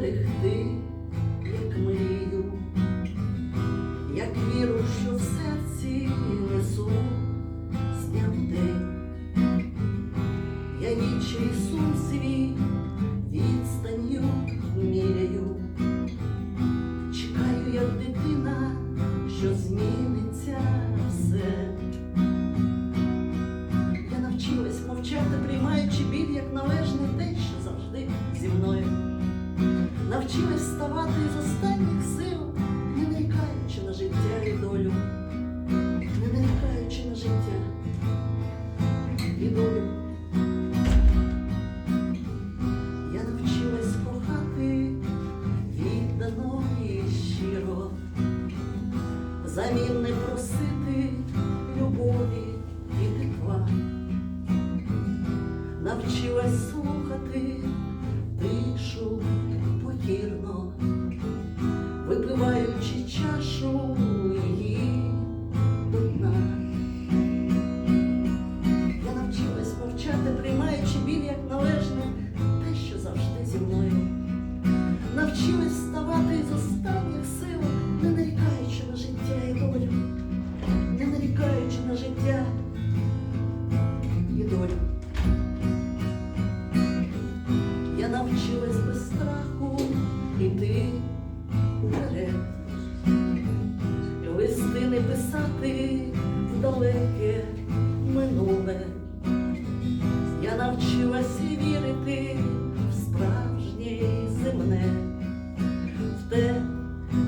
зберегти, як мрію, як віру, що в серці несу зняв я нічий сум свій відстанню міряю, чекаю, як дитина, що зміниться все. Я навчилась мовчати, приймаючи біль, як належить. Навчилась вставати з останніх сил, не нарікаючи на життя і долю, не нарікаючи на життя і долю. Я навчилась кохати віддано щиро, замін не просити любові і тепла. Навчилась слухати Навчилась вставати з останніх сил, не нарікаючи на життя і долю, не нарікаючи на життя і долю. Я навчилась без страху іти вперед, далеке минуле. Я навчилась вірити в справжнє і земне, в те,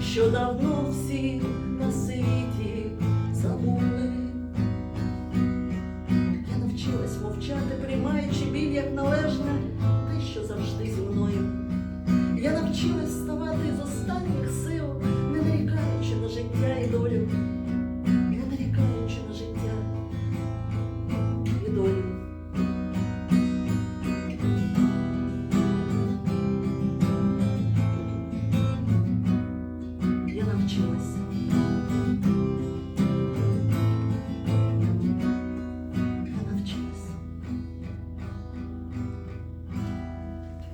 що давно всі на світі забули. Я навчилась мовчати, приймаючи біль як належне те, що завжди зі мною. Я навчилась Навчилась